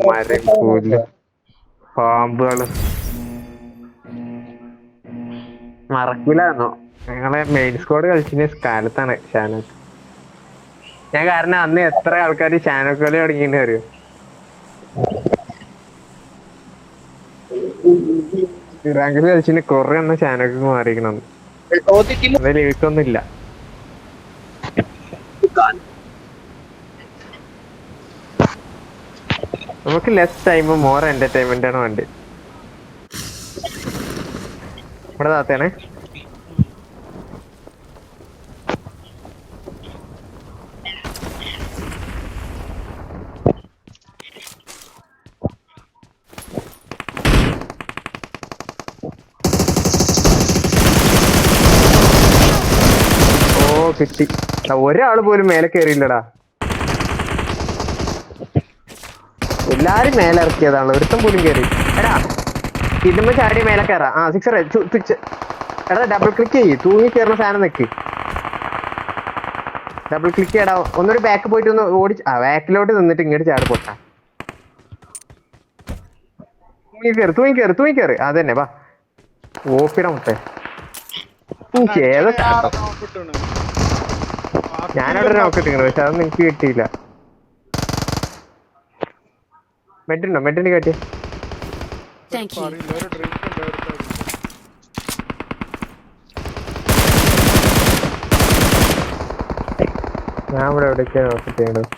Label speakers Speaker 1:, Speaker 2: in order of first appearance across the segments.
Speaker 1: മരം പുല്ല് പാമ്പുകൾ. മറക്കൂലെന്നോ. ഞങ്ങളെ മെയിൻ സ്ക്വാഡ് കളിച്ചിന് കാലത്താണ് ഷാനോക്ക് ഞാൻ കാരണം അന്ന് എത്ര ആൾക്കാർ ഷാനോക്ക് കളി തുടങ്ങിയെന്ന് അറിയോ? റാങ്കിൽ കളിച്ചിന് കൊറേ എണ്ണം ഷാനോക്ക് മാറിയിരിക്കണം അതിൽ എനിക്കൊന്നും ഇല്ല നമുക്ക് ലെസ് ടൈം മോർ എന്റർടൈൻമെന്റ് ആണ് വേണ്ടത്. ഇവിടെ താത്തേനെ. ഓ കിട്ടി. ഒരാൾ പോലും മേലെ കയറിയില്ലടാ എല്ലാരും മേലെ ഇറക്കിയതാണ് ഒരുത്തം പോലും കയറി എടാ ഇതുമ്പോ ചാടി മേലെ കയറാം ആ സിക്സർ എടാ ഡബിൾ ക്ലിക്ക് ചെയ്യ്. തൂങ്ങി കയറുന്ന സാധനം നിക്ക്. ഡബിൾ ക്ലിക്ക് ചെയ്യടാ. ഒന്നൊരു ബാക്ക് പോയിട്ട് ഒന്ന് ഓടി ആ ബാക്കിലോട്ട് നിന്നിട്ട് ഇങ്ങോട്ട് ചാടി പൊട്ടാ. തൂങ്ങി കയറി തൂങ്ങി കയറി തൂങ്ങി കയറി അതന്നെ വാ. ഓപ്പിട മുട്ടേ. ഏതൊക്കെ ഞാനവിടെ നോക്കിട്ടിങ്ങനെ പക്ഷെ അത് നിനക്ക് കിട്ടിയില്ല. മെഡുണ്ടോ മെഡിന്
Speaker 2: എടുത്തത്.
Speaker 1: ഞാൻ ഇവിടെ എവിടേക്കാണ് നോക്കിട്ടേണ്ടത്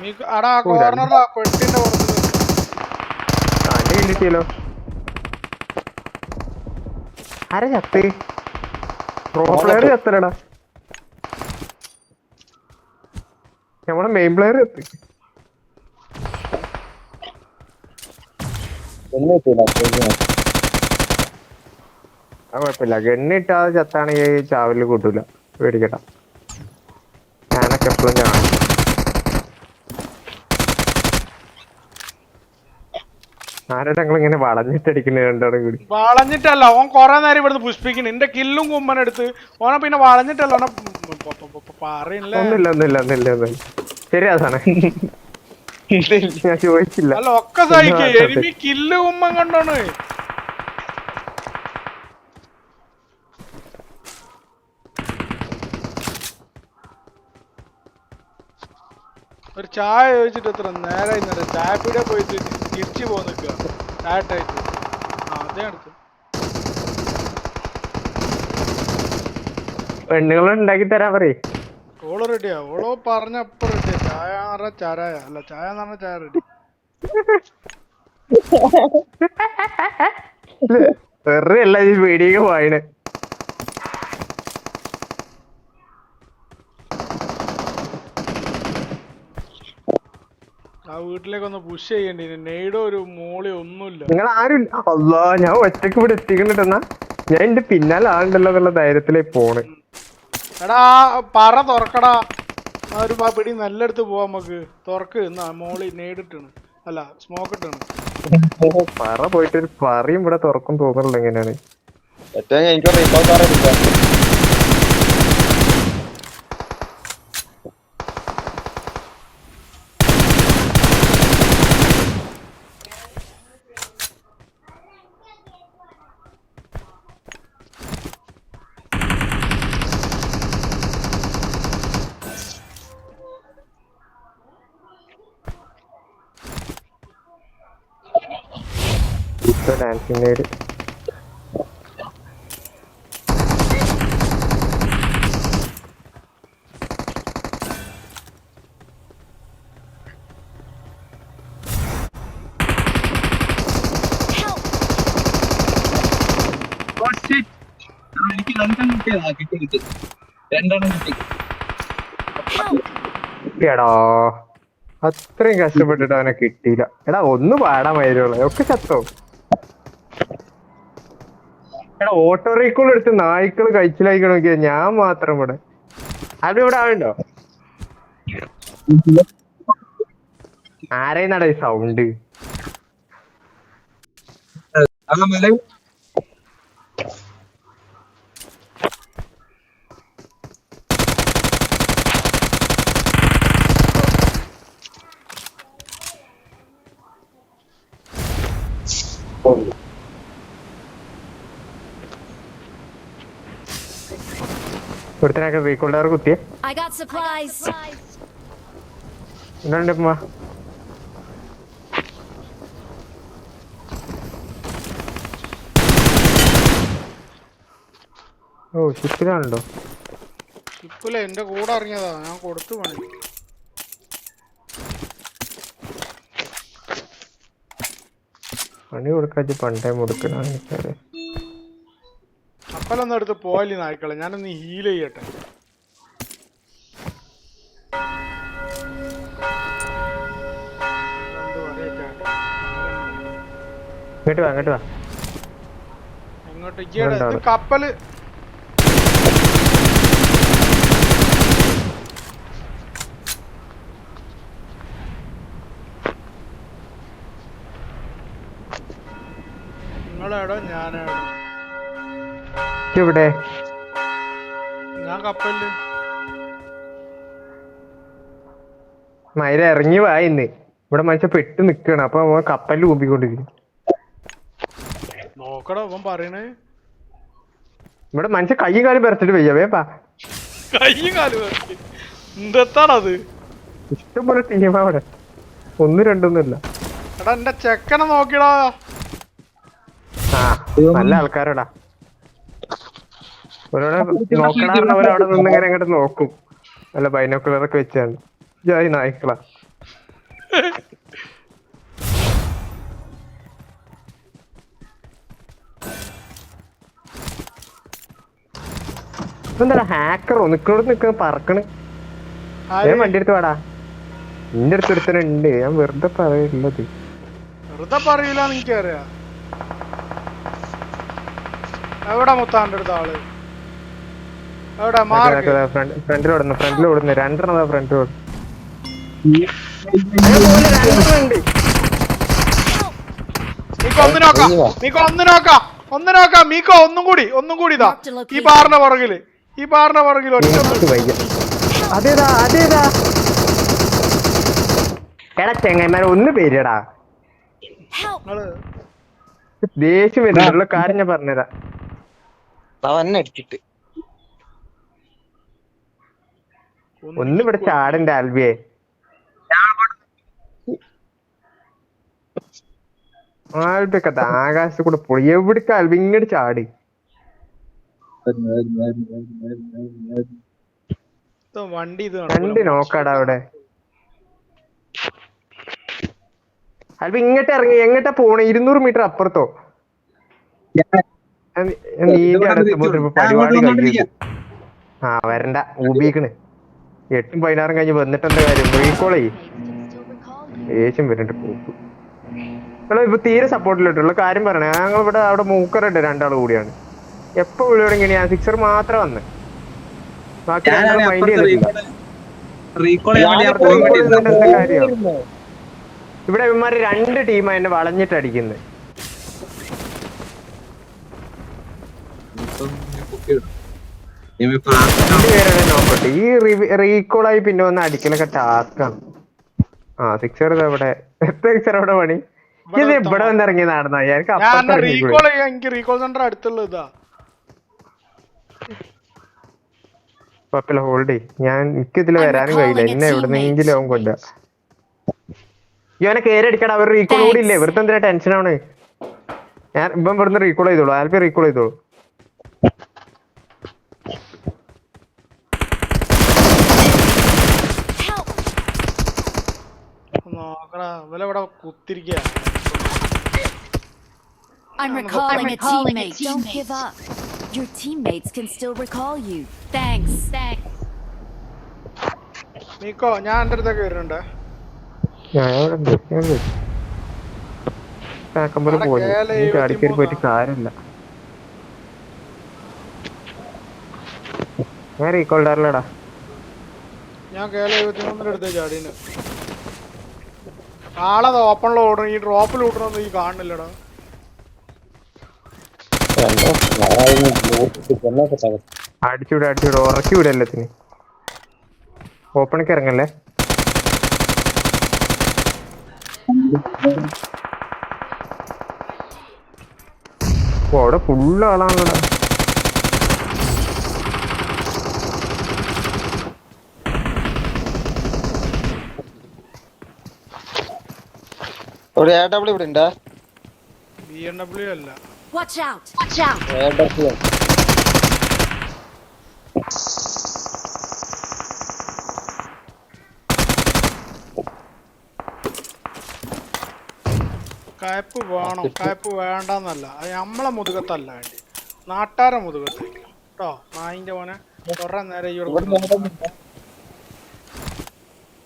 Speaker 2: നീ അടാ കോർണറിലാ പെട്ടിന്റെ പുറത്ത്.
Speaker 1: ആ എന്റെ കിട്ടിയല്ലോ. ആരാ ചത്ത്? പ്രോ പ്ലെയർ ചത്തലടാ നമ്മളെ മെയിൻ പ്ലെയർ എത്തി? കുഴപ്പമില്ല. ഗണ്ണിട്ടാതെ ചത്താണെങ്കിൽ ചാവലിൽ കൂട്ടൂല. പേടിക്കട്ട ഞാനൊക്കെ എപ്പോഴും കാണും ആരുടെ ഇങ്ങനെ വളഞ്ഞിട്ടടിക്കുന്ന രണ്ടാളും കൂടി.
Speaker 2: വളഞ്ഞിട്ടല്ല ഓൻ കൊറേ നേരം ഇവിടുന്ന് പുഷ്പിക്കുന്നു. എന്റെ കില്ലും കുമ്മനെടുത്ത് ഓനെ പിന്നെ വളഞ്ഞിട്ടല്ല ഓനെ പറയണില്ലേ?
Speaker 1: ഒന്നുമില്ല ഒന്നില്ല ഒന്നില്ല ഒന്നില്ല ശരിയാ സാണേ ഞാൻ ചോദിച്ചില്ല.
Speaker 2: അല്ല ഒക്കെ സഹിക്കേ. Enemy kill കുമ്മൻ കണ്ടോണ്. ഒരു ചായ ചോദിച്ചിട്ട് എത്ര നേരം ഇന്നലെ. ചായ പീടിയ പോയിട്ട്. തിരിച്ചു പോയി നിൽക്കുക ആ അതേ
Speaker 1: പെണ്ണുങ്ങൾ ഉണ്ടാക്കി തരാൻ പറയേ.
Speaker 2: ഓൾ റെഡിയാ ഓളോ പറഞ്ഞ അപ്പൊ റെഡിയാ ചായ പറഞ്ഞ ചാരായ അല്ല ചായ എന്ന് പറഞ്ഞ ചായ റെഡി
Speaker 1: വെറുതെ അല്ല ഈ വീഡിയോ വായന
Speaker 2: ആ വീട്ടിലേക്ക് ഒന്ന് പുഷ് ചെയ്യേണ്ടി നെയ്ഡോ ഒരു മോളി ഒന്നുമില്ല.
Speaker 1: നിങ്ങൾ ആരും ഇല്ല. അല്ലാ ഞാൻ ഒറ്റയ്ക്ക് ഇവിടെ എത്തിക്കണ്ടിട്ടെന്നാ ഞാൻ എന്റെ പിന്നാലെ ആളുണ്ടല്ലോ എന്നുള്ള ധൈര്യത്തിലേ പോണ്.
Speaker 2: എടാ പറ തുറക്കടാ. ആ ഒരു പിടി നല്ലടുത്ത് പോവാ നമുക്ക്. തുറക്ക്. എന്നാ മോളി നെയ്ഡിട്ടാണ് അല്ല സ്മോക്ക് ഇട്ടാണ്.
Speaker 1: പറ പോയിട്ട് ഒരു പറയും ഇവിടെ തുറക്കും തോന്നുന്നുള്ളൂ എങ്ങനെയാണ്.
Speaker 3: ഏറ്റവും എനിക്ക് റീകോൾ ഡാൻസിങ് എടുക്കാം
Speaker 1: ഡാൻസിന്റെ
Speaker 3: എനിക്ക് രണ്ടെണ്ണം കിട്ടിയതാ കിട്ടി കിട്ടി. രണ്ടെണ്ണം കിട്ടി.
Speaker 1: എടാ അത്രയും കഷ്ടപ്പെട്ടിട്ട് അവനെ കിട്ടിയില്ല. എടാ ഒന്ന് പാടാൻ വരുള്ളൂ ഒക്കെ ചത്തോ? എടാ ഓട്ടോ റീക്കോൾ എടുത്ത് നായ്ക്കൾ കഴിച്ചിലായിക്കണ നോക്കിയാ ഞാൻ മാത്രം ഇവിടെ. അത് ഇവിടെ ആളുണ്ടോ ആരെയും നട സൗണ്ട് ഒരുത്തനൊക്കെ റീകോൾഡർ കുത്തിയേ.
Speaker 4: I got
Speaker 1: ഉമ്മ. ഓ ഷിപ്പിലാണല്ലോ
Speaker 2: ഇപ്പില്ല എന്റെ കൂടെ ഇറങ്ങിയതാ. ഞാൻ കൊടുത്തു പണി
Speaker 1: പണി കൊടുക്കാച്ച് പണ്ടേ മുടുക്കണ
Speaker 2: കപ്പലൊന്നും എടുത്ത് പോയല്ലേ നായ്ക്കളെ? ഞാനൊന്ന് ഹീൽ ചെയ്യട്ടെ. എങ്ങോട്ട്. കപ്പൽ. നിങ്ങളെടോ ഞാനെടോ
Speaker 1: ഇവിടെ
Speaker 2: ഞാൻ കപ്പലിൽ.
Speaker 1: മയില ഇറങ്ങി വായിന്ന് ഇന്ന്. ഇവിടെ മനുഷ്യ പെട്ട് നിക്കാണ്. അപ്പൊ അവൻ കപ്പലിൽ ഊമ്പിക്കൊണ്ടിരിക്കും
Speaker 2: നോക്കടോ അവൻ പറയണേ.
Speaker 1: ഇവിടെ മനുഷ്യ കയ്യും കാലും പരച്ചിട്ട് വയ്യ വേപ്പാ
Speaker 2: കയ്യും കാലും. എന്തെത്താണത്?
Speaker 1: ഇഷ്ടംപോലെ ടീമാ അവിടെ. ഒന്നും രണ്ടൊന്നുമില്ല
Speaker 2: എടാ എന്റെ ചെക്കനെ നോക്കിടാ.
Speaker 1: നല്ല ആൾക്കാരടാ. നോക്കണവർ അവിടെ നിന്ന് ഇങ്ങനെ അങ്ങോട്ട് നോക്കും. നല്ല ബൈനോക്കുലറൊക്കെ വെച്ചാണ്. ജായി നായ്ക്കളാ. എന്താ ഹാക്കറോ നിക്കണോട് നിക്ക പറക്കണ്? ഞാൻ വണ്ടി എടുത്ത് വാടാ. നിന്റെ അടുത്ത് ഒരുത്തനുണ്ട് ഞാൻ വെറുതെ പറയുന്നത്
Speaker 2: വെറുതെ പറയൂല എനിക്കറിയാം. എവിടെ മുത്താന്റെ അടുത്ത ആൾ?
Speaker 1: ഫ്രണ്ടിൽ ഓടുന്നു ഫ്രണ്ടിൽ ഓടുന്നു രണ്ടെണ്ണം ഫ്രണ്ടിൽ ഓടുന്നു
Speaker 2: മീക്കോ ഒന്ന് നോക്കാം മീക്കോ ഒന്ന് നോക്കാം ഒന്ന് മീക്കോ ഒന്നും കൂടി ഒന്നും കൂടി ഇതാ. ഈ പാറിന്റെ പുറകിൽ ഈ പാറിന്റെ പുറകിൽ ഒറ്റ
Speaker 1: എനിക്ക് വയ്യ. അതേതാ അതേതാ? എടാ ചെങ്ങന്മാരെ ഒന്ന് പേരിടാ ദേഷ്യം വരുന്നുള്ള കാര്യം ഞാൻ പറഞ്ഞുതരാം.
Speaker 3: അവന്നെ അടിച്ചിട്ട്.
Speaker 1: ഒന്ന് ഇവിടെ ചാടണ്ട ആൽബിയെ. ആൽബിയൊക്കെ ആകാശത്ത് കൂടെ പോയി എവിടേക്ക് ആൽബി? ഇങ്ങോട്ട് ചാടി.
Speaker 2: വണ്ടി
Speaker 1: രണ്ട് നോക്കാടാ അവിടെ. ആൽബി ഇങ്ങോട്ട് ഇറങ്ങി. എങ്ങട്ടാ പോണേ? ഇരുന്നൂറ് മീറ്റർ അപ്പുറത്തോ? പരിപാടി ആ വരണ്ട. ഊബിക്കണ്. എട്ടും പതിനാറും കഴിഞ്ഞ് വന്നിട്ട് എന്താ കാര്യം? റീകോളേ ഏഷ്യം വരുന്നുണ്ട് പോക്ക്. ഇപ്പൊ തീരെ സപ്പോർട്ടിലിട്ടുള്ള കാര്യം പറയണേ. ഞങ്ങൾ ഇവിടെ അവിടെ മൂക്കറുണ്ട് രണ്ടാൾ കൂടിയാണ്. എപ്പോ വിളിയോടെങ്കിൽ ഞാൻ സിക്സർ മാത്രം വന്ന്. ബാക്കി മൈൻഡ് ചെയ്തിട്ടില്ല ഇവിടെ ഇവന്മാര് രണ്ട് ടീമാ എന്നെ വളഞ്ഞിട്ട് അടിക്കുന്നത് രണ്ടുപേരാണ് നോക്കട്ടെ. റീകോൾ ആയി പിന്നെ വന്ന് അടിക്കലൊക്കെ ടാസ്കാണ് ആ സിക്സർ ഇവിടെ. എത്ര സിക്സർ അവിടെ പണി? ഇത് ഇവിടെ വന്ന് ഇറങ്ങി നടന്ന
Speaker 2: ഞാൻ? റീകോൾ എനിക്ക് റീകോൾ സെന്റർ അടുത്തുള്ള ഇതാ.
Speaker 1: കുഴപ്പമില്ല ഹോൾഡ് ഞാൻ എനിക്ക് ഇതിൽ വരാനും കഴിയില്ല. എന്നെ എവിടുന്നെങ്കിലും
Speaker 4: നിന്നെങ്കിലും
Speaker 1: അവൻ കൊല്ല ഇവനെ കേറി അടിക്കടാ. അവർ റീകോൾ കൂടി ഇല്ലേ? ഇവിടുത്തെ എന്തിനാ ടെൻഷൻ ആണ്? ഞാൻ ഇപ്പം ഇവിടുന്ന് റീകോൾ ചെയ്തോളൂ. ആൽപ്പി റീകോൾ ചെയ്തോളൂ.
Speaker 2: നോക്കടാ ഇവലെവിടെ കുത്തിരിക്കുക
Speaker 4: I'm recalling a teammate. Don't give up. Your teammates can still recall you. Thanks. Thanks.
Speaker 2: മീക്കോ ഞാൻ എന്റെ അടുത്തേക്ക് വരുന്നുണ്ട്
Speaker 1: ഞാൻ അവിടെ ഉണ്ട് ഞാൻ ഉണ്ട്. കാക്കമ്പലം
Speaker 2: അവിടെ
Speaker 1: പോയി
Speaker 2: കേല
Speaker 1: നീ ചാടിക്കേറി
Speaker 2: എഴുപത്തിമൂന്നാ.
Speaker 1: പോയിട്ട് കാര്യമില്ല ഞാൻ റീകോൾ ഇടാറില്ലടാ
Speaker 2: ഞാൻ കേല എഴുപത്തിമൂന്നിന്റെ അടുത്ത് ചാടീന് ആളത് ഓപ്പണിൽ ഓടണം ഈ ഡ്രോപ്പിൽ ഓടണമെന്ന് ഈ കാണുന്നില്ലടാ.
Speaker 1: അടിച്ചുവിട അടിച്ചുവിട ഉറക്കി വിട എല്ലാത്തിന് ഓപ്പണിക്ക് ഇറങ്ങല്ലേ? അവിടെ ഫുള്ള് ആളാണല്ലോ.
Speaker 3: ഒരു എ ഡബ്ല്യു ഇവിടെ ഉണ്ടാ
Speaker 2: ബി എം ഡബ്ല്യു അല്ല
Speaker 4: Watch out! Watch out!
Speaker 3: A W
Speaker 2: കയപ്പ് വേണം കയപ്പ് വേണ്ടെന്നല്ല അത് നമ്മളെ മുതുകത്തല്ല വേണ്ടി നാട്ടാരെ മുതുകത്തേക്ക് കേട്ടോ നായിന്റെ മോനെ കുറെ നേരം ഈ
Speaker 3: ഇവിടെ
Speaker 2: ഇവിടെ
Speaker 3: നോക്കുന്നുണ്ടോ?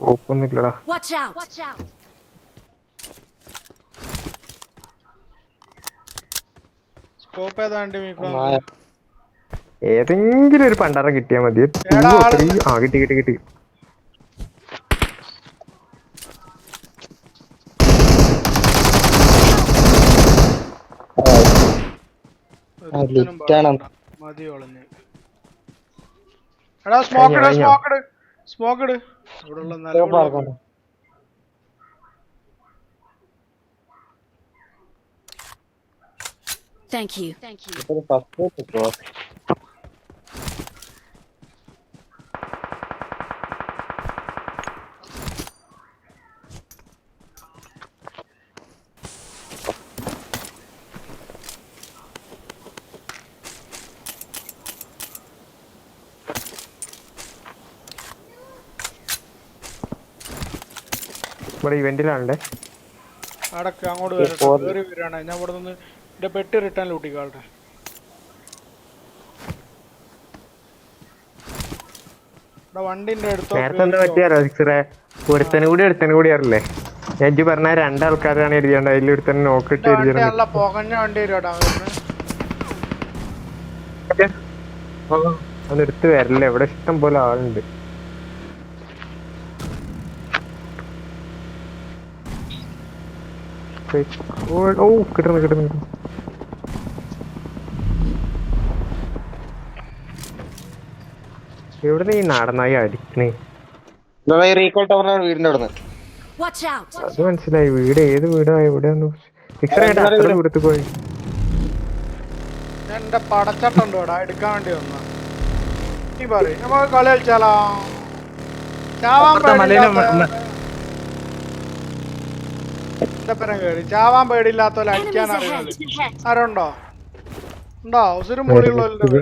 Speaker 1: ഓപ്പൊന്നുമില്ലടാ
Speaker 4: Watch out! Watch out!
Speaker 2: Scope ഏതാണ്ട്.
Speaker 1: ഏതെങ്കിലും ഒരു പണ്ടാറം കിട്ടിയാ മതി. ആ കിട്ടി കിട്ടി കിട്ടി.
Speaker 2: സ്മോക്ക് സ്മോക്ക് സ്മോക്ക് ഇവിടെ ഉള്ള
Speaker 3: ഇപ്പൊ
Speaker 2: നിലവിളി
Speaker 3: പറക്കണം.
Speaker 4: Thank you. Thank you.
Speaker 3: ഇപ്പൊ ഒരു first
Speaker 1: ഇവിടെ ഇവന്റിലാണല്ലേ
Speaker 2: അടക്ക അങ്ങോട്ട് വരട്ടെ കേറി വരാണ് ഞാൻ ഇവിടെ നിന്ന് എന്റെ പെട്ടി റിട്ടേൺ ലൂട്ടി ഇവിടെ വണ്ടിന്റെ അടുത്തോ
Speaker 1: ഒരുത്തനും കൂടി ഒരുത്തനും കൂടി അറിയില്ലേ? ഞാൻ പറഞ്ഞ രണ്ടാൾക്കാരാണ് അതിൽ നോക്കിട്ട് വരില്ല? ഇവിടെ ഇഷ്ടം പോലെ ആളുണ്ട്. ഓ ഓ, കിട്ടുന്നു കിട്ടുന്നു. എവിടുന്ന് ഈ നാടനായി അടിക്കണേ?
Speaker 3: റീകോൾ വീടിന്റെ അവിടെ
Speaker 4: Watch
Speaker 1: അത് മനസ്സിലായി. വീട് ഏത് വീടാ? എവിടെയാന്ന് ഫിക്സർ ആയിട്ട് അത്ര ദൂരത്ത് പോയി.
Speaker 2: എന്റെ പടച്ചട്ടുണ്ട് ഇവിടെ എടുക്കാൻ വേണ്ടി വന്ന നീ പറയും. നമുക്ക് കളി കളിച്ചാലോ. ചാവാൻ പേടിയില്ലാത്ത- കേറി ചാവാൻ അടിക്കാൻ! ആരുണ്ടോ? ഉണ്ടോ? ഉസിര് മുറിയുള്ളവരുടെ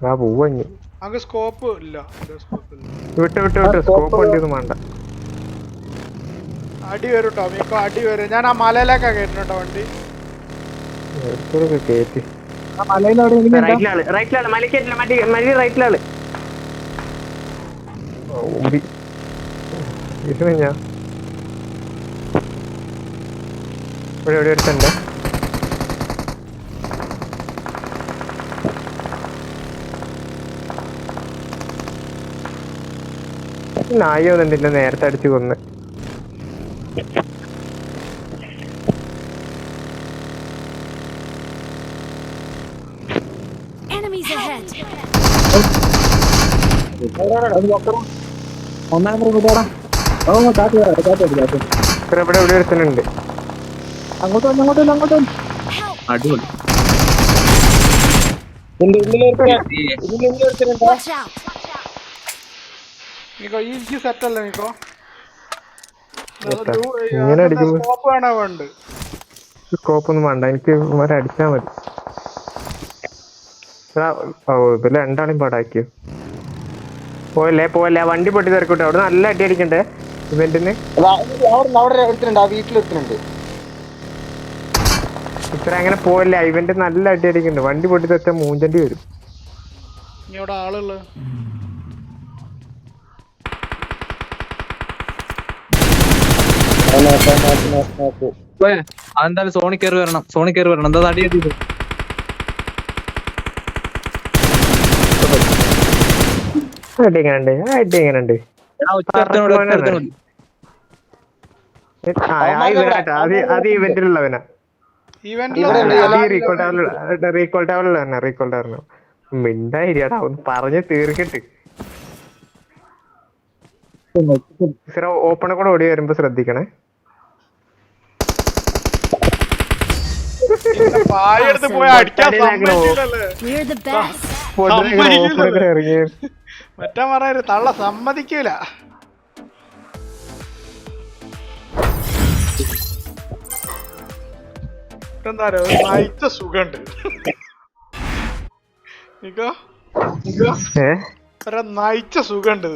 Speaker 1: ഇവിടെ! ആ പോവഞ്ഞ്
Speaker 2: അങ്ങ് സ്കോപ്പ് ഇല്ല.
Speaker 1: വിട്ട് വിട്ട് വിട്ട്. സ്കോപ്പ് വണ്ടി ഒന്നും വേണ്ട.
Speaker 2: അടി വരും കേട്ടോ മീക്കോ അടി വരും. ഞാൻ ആ മലയിലേക്കാ കേട്ടോ വണ്ടി.
Speaker 1: കേറ്റി? റൈറ്റിലാണ് റൈറ്റിലാണ് മലക്കേറ്റില്ല മതി മലി റൈറ്റിലാണ് ഇത് ഞാൻ ഇവിടെ എവിടെ എടുത്തണ്ടേ നായ വന്നിട്ടില്ല നേരത്തെ അടിച്ചു കൊന്ന്. ഇവിടെ
Speaker 5: അങ്ങോട്ട് വന്ന് അങ്ങോട്ട് വന്ന് അങ്ങോട്ട് വന്ന്
Speaker 4: Help!
Speaker 5: അടിപൊളി
Speaker 3: ഇതിന്റെ ഉള്ളിലേക്ക് ഇതിന്റെ ഉള്ളിൽ ഒരുത്തനുണ്ടോ?
Speaker 2: മീക്കോ ഈ ഈ സെറ്റ് അല്ലേ മീക്കോ?
Speaker 1: ഇങ്ങനെ അടിക്കുമ്പോ-
Speaker 2: സ്കോപ്പ് വേണോ വേണ്ട?
Speaker 1: സ്കോപ്പ് ഒന്നും വേണ്ട. എനിക്ക് ഇവരെ അടിച്ചാ മതി. ഇപ്പൊ രണ്ടാളും പാടാക്കിയോ? പോയല്ലേ പോയല്ലേ. വണ്ടി പൊട്ടി തിരക്കൂട്ടെ അവിടെ നല്ല അടി അടിക്കണ്ടേ? ഇവന്റിന്?
Speaker 3: അവിടെ ഒരുത്തനുണ്ട് ആ വീട്ടിൽ ഒരുത്തനുണ്ട്
Speaker 1: ഇത്ര അങ്ങനെ പോയല്ലേ. ഇവന്റ് നല്ല അടി അടിക്കണ്ട്. വണ്ടി പൊട്ടി തെറ്റാ മൂഞ്ചണ്ടി വരും.
Speaker 2: ഇവിടെ ആളുള്ളത്
Speaker 3: ആ, നോക്കാം, നോക്കാം, നോക്കാം, നോക്കാം.
Speaker 5: പോയെ. അതെന്തായാലും സോണി കയറി വരണം. സോണി കയറി വരണം. എന്താ തടി കിട്ടിയത്?
Speaker 1: റീകോൾ റീകോൾ മിണ്ടായിരിക്കടാ ഒന്ന് പറഞ്ഞ് തീർക്കട്ടെ. ഓപ്പണെ കൂടെ ഓടി വരുമ്പോ ശ്രദ്ധിക്കണേ.
Speaker 2: പായെടുത്ത് പോയി അടിക്കാൻ മറ്റാ പറയാ തള്ള സമ്മതിക്കൂല. എന്താ ഒരു നയിച്ച സുഖണ്ട്. നിക്കോ? നയിച്ച സുഖണ്ട്